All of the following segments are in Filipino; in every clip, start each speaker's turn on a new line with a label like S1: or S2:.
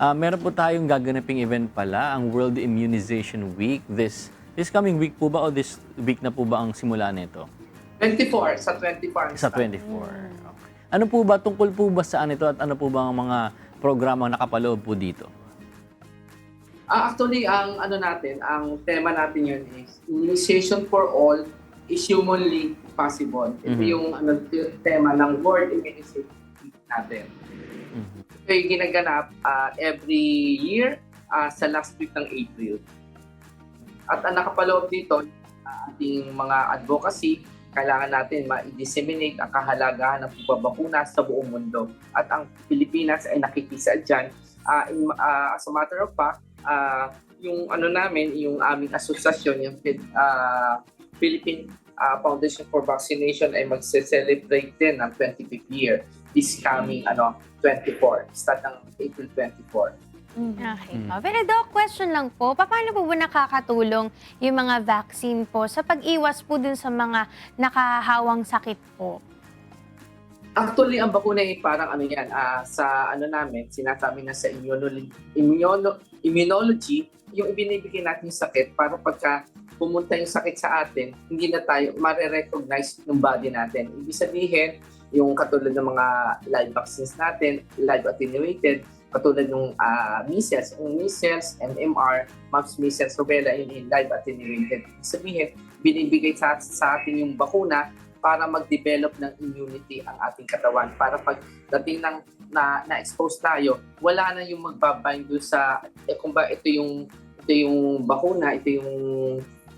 S1: Ah, meron po tayong gaganaping event pala, ang World Immunization Week. This this coming week po ba o this week na po ba ang simula nito?
S2: 24, sa 24. ang
S1: Sa
S2: start.
S1: 24. Okay. Ano po ba, tungkol po ba saan ito at ano po ba ang mga programang nakapaloob po dito?
S2: Ah, actually, ang ano natin, ang tema natin yun is Immunization for All is Humanly Possible. Ito
S1: Mhm.
S2: yung ano, tema ng World Immunization Week natin. Ito yung ginaganap ah, every year ah, sa last week ng April. At ang nakapaloob dito, ah, ating mga advocacy, kailangan natin ma-disseminate ang kahalagahan ng pagbabakuna sa buong mundo. At ang Pilipinas ay nakikisa dyan. Ah, in- ah, as a matter of fact, ah, yung ano namin, yung aming asosasyon, yung ah, Philippine ah, Foundation for Vaccination ay magse-celebrate din ng 25th year this coming ano 24, start ng April 24.
S3: Okay
S1: Mm.
S3: po. Pero Doc, question lang po, paano po ba nakakatulong yung mga vaccine po sa pag-iwas po dun sa mga nakahawang sakit po?
S2: Actually, ang bakuna ay parang ano yan, ah, sa ano namin, sinasabi na sa immunology, immuno, immunology, yung ibinibigay natin yung sakit para pagka pumunta yung sakit sa atin, hindi na tayo mare-recognize ng body natin. Ibig sabihin, yung katulad ng mga live vaccines natin, live attenuated, katulad ng ah, measles, yung measles, MMR, mumps, measles, rubella, yun yung live attenuated. Ibig sabihin, binibigay sa, sa atin yung bakuna para mag-develop ng immunity ang ating katawan. Para pag dating ng na, na-expose tayo, wala na yung magbabind doon sa, eh, kung ba ito yung, ito yung bakuna, ito yung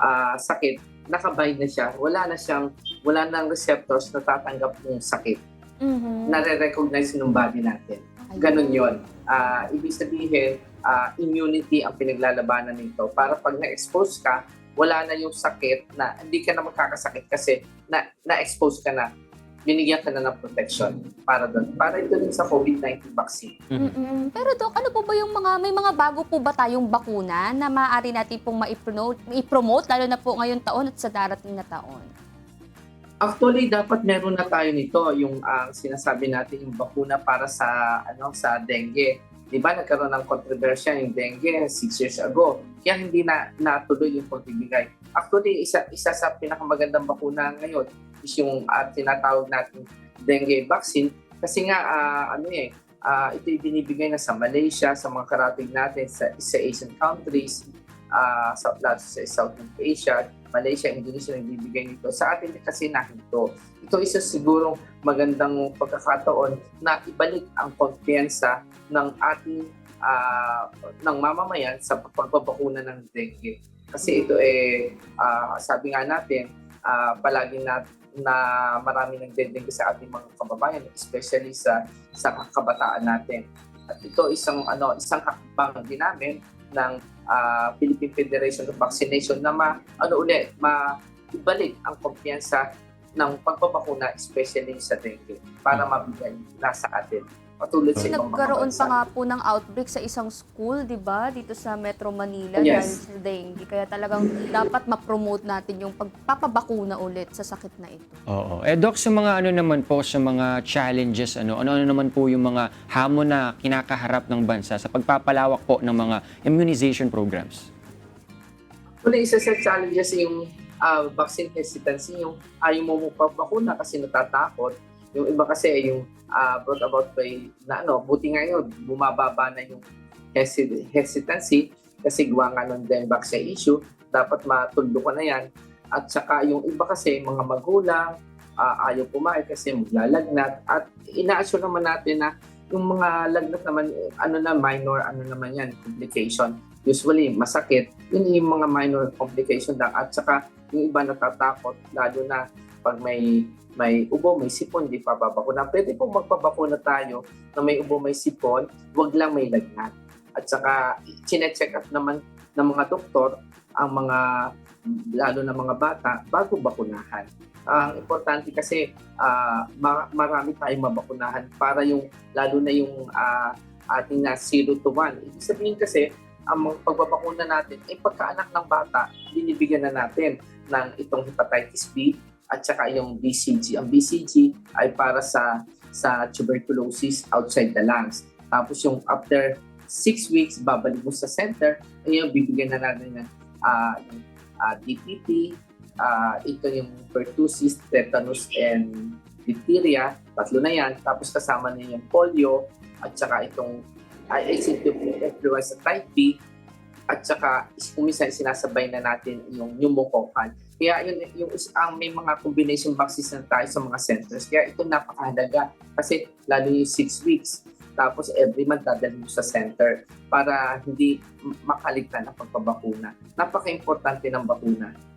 S2: ah, sakit, nakabind na siya. Wala na siyang, wala nang receptors na tatanggap ng sakit.
S3: Mhm.
S2: Nare-recognize ng body natin. Ganon yon. Ah, ibig sabihin, ah, immunity ang pinaglalabanan nito. Para pag na-expose ka, wala na yung sakit na hindi ka na magkakasakit kasi na, na-expose ka na. Binigyan ka na ng protection para doon. Para ito din sa COVID-19 vaccine.
S4: Mm-mm. Pero Doc, ano po ba yung mga, may mga bago po ba tayong bakuna na maaari natin pong maipromote, i-promote, lalo na po ngayong taon at sa darating na taon?
S2: Actually, dapat meron na tayo nito, yung ang sinasabi natin yung bakuna para sa ano sa dengue. 'Di ba nagkaroon ng kontrobersya yung dengue six years ago. Kaya hindi na natuloy yung pagbibigay. Actually, isa isa sa pinakamagandang bakuna ngayon is yung uh, tinatawag natin dengue vaccine kasi nga ah, ano eh ah, ito binibigay na sa Malaysia, sa mga karating natin sa, sa Asian countries, ah, sa, lalo sa Southeast Asia, Malaysia, Indonesia nagbibigay nito. Sa atin kasi nahinto. Ito isa sigurong magandang pagkakataon na ibalik ang kumpiyansa ng ating ah, ng mamamayan sa pagbabakuna ng dengue. Kasi ito eh, ah, sabi nga natin, ah, palagi na na marami ng dengue sa ating mga kababayan, especially sa sa kabataan natin. At ito isang ano isang hakbang din namin ng ah, Philippine Federation of Vaccination na ma ano ulit ma ibalik ang kumpiyansa ng pagbabakuna especially sa dengue para mabigay nasa atin patulad sa
S4: Kasi
S2: ibang mga
S4: nagkaroon
S2: bansa.
S4: pa nga po ng outbreak sa isang school, di ba? Dito sa Metro Manila
S2: Yes.
S4: dahil sa dengue. Kaya talagang dapat ma-promote natin yung pagpapabakuna ulit sa sakit na ito.
S5: Oo. Eh, Doc, sa mga ano naman po, sa mga challenges, ano, ano-ano naman po yung mga hamon na kinakaharap ng bansa sa pagpapalawak po ng mga immunization programs?
S2: Una isa sa challenges yung ah, vaccine hesitancy, yung ayaw mo magpapakuna kasi natatakot. Yung iba kasi yung ah, brought about by, na ano, buti nga yun, bumababa na yung hesi- hesitancy kasi gawa nga ng Denvac sa issue, dapat matundo ko na yan. At saka yung iba kasi, mga magulang, ah, ayaw pumayag kasi maglalagnat. At ina-assure naman natin na yung mga lagnat naman, ano na, minor, ano naman yan, complication usually masakit, yun yung mga minor complication lang. At saka yung iba natatakot, lalo na pag may may ubo, may sipon, di pa babakuna. Pwede pong magpabakuna tayo na may ubo, may sipon, wag lang may lagnat. At saka, chine-check up naman ng mga doktor ang mga, lalo na mga bata, bago bakunahan. Ang importante kasi, ma- marami tayong mabakunahan para yung, lalo na yung ah, ating na 0 to 1. Ibig sabihin kasi, ang pagbabakuna natin ay pagkaanak ng bata, binibigyan na natin ng itong hepatitis B at saka yung BCG. Ang BCG ay para sa sa tuberculosis outside the lungs. Tapos yung after six weeks, babalik mo sa center. Ngayon, bibigyan na natin ng ah, yung ah, DPT, ah, ito yung pertussis, tetanus, and diphtheria. Tatlo na yan. Tapos kasama na yung polio at saka itong IACT influenza type B at saka minsan sinasabay na natin yung pneumococcal. Kaya yun, yung, ang may mga combination vaccines na tayo sa mga centers. Kaya ito napakahalaga kasi lalo yung six weeks. Tapos every month dadalhin mo sa center para hindi makaligtan ang pagpabakuna. Napaka-importante ng bakuna.